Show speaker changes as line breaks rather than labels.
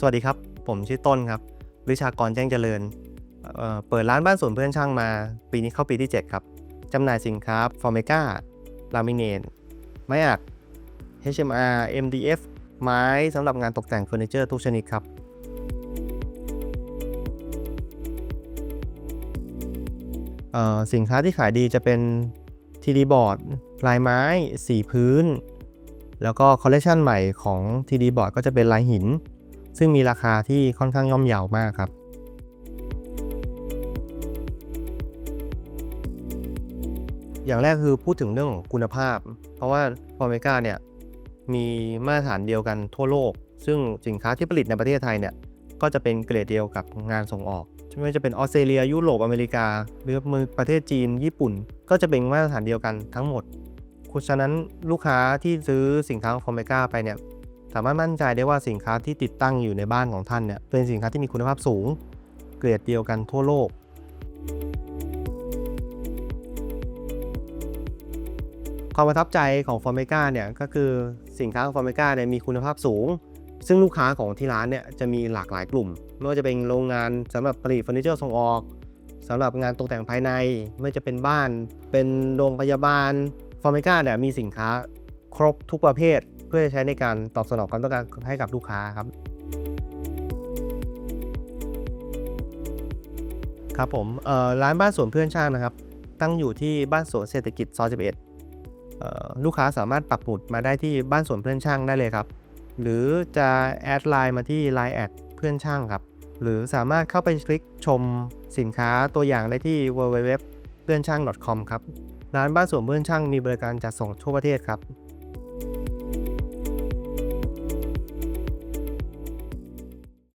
สวัสดีครับ ผมชื่อต้นครับวิชากรแจ้งเจริญเเปิดร้านบ้านสวนเพื่อนช่างมา ปีนี้เข้าปีที่ 7 ครับจำหน่ายสินค้าฟอร์เมกาลามิเนตไม้อัด HMR MDF ไม้สำหรับงานตกแต่งเฟอร์นิเจอร์ทุกชนิดครับสินค้าที่ขายดีจะเป็นทีดีบอร์ดลายไม้ สีพื้น แล้วก็คอลเลคชันใหม่ของทีดีบอร์ดก็จะเป็นลายหิน ซึ่งมีราคาที่ค่อนข้างย่อมเยาวมากครับ อย่างแรกคือพูดถึงเรื่องของคุณภาพ เพราะว่าฟอร์เมกาเนี่ยมีมาตรฐานเดียวกันทั่วโลก ซึ่งสินค้าที่ผลิตในประเทศไทยเนี่ยก็จะเป็นเกรดเดียวกับงานส่งออกไม่ว่าจะเป็นออสเตรเลียยุโรปอเมริกา หรือมือประเทศจีน ญี่ปุ่น ก็จะเป็นมาตรฐานเดียวกันทั้งหมดคุณฉะนั้นลูกค้าที่ซื้อสินค้าของฟอร์เมกาไปเนี่ย สามารถมั่นใจได้ว่าสินค้าที่ติดตั้งอยู่ในบ้านของท่านเนี่ยเป็นสินค้าที่มีคุณภาพสูง เกรดเดียวกันทั่วโลก ความประทับใจของฟอร์เมกาเนี่ยก็คือสินค้าของฟอร์เมกาเนี่ยมีคุณภาพสูง ซึ่งลูกค้าของที่ร้านเนี่ยจะมีหลากหลายกลุ่มไม่ว่าจะเป็นโรงงานสำหรับผลิตเฟอร์นิเจอร์ส่งออกสำหรับงานตกแต่งภายในไม่ว่าจะเป็นบ้าน เป็นโรงพยาบาลฟอร์เมกาเนี่ยมีสินค้าครบทุกประเภท เพื่อใช้ในการตอบสนองความต้องการให้กับลูกค้าครับ ครับผมร้านบ้านสวนเพื่อนช่างนะครับ ตั้งอยู่ที่บ้านสวนเศรษฐกิจซอย11เอ่อลูกค้าสามารถปักหมุดมาได้ที่บ้านสวนเพื่อนช่างได้เลยครับ หรือจะแอดไลน์มาที่ Line แอดเพื่อนช่างครับ หรือสามารถเข้าไปคลิกชมสินค้าตัวอย่างได้ที่ www เพื่อนช่าง .com ครับร้านบ้านสวนเพื่อนช่างมีบริการจัดส่งทั่วประเทศครับ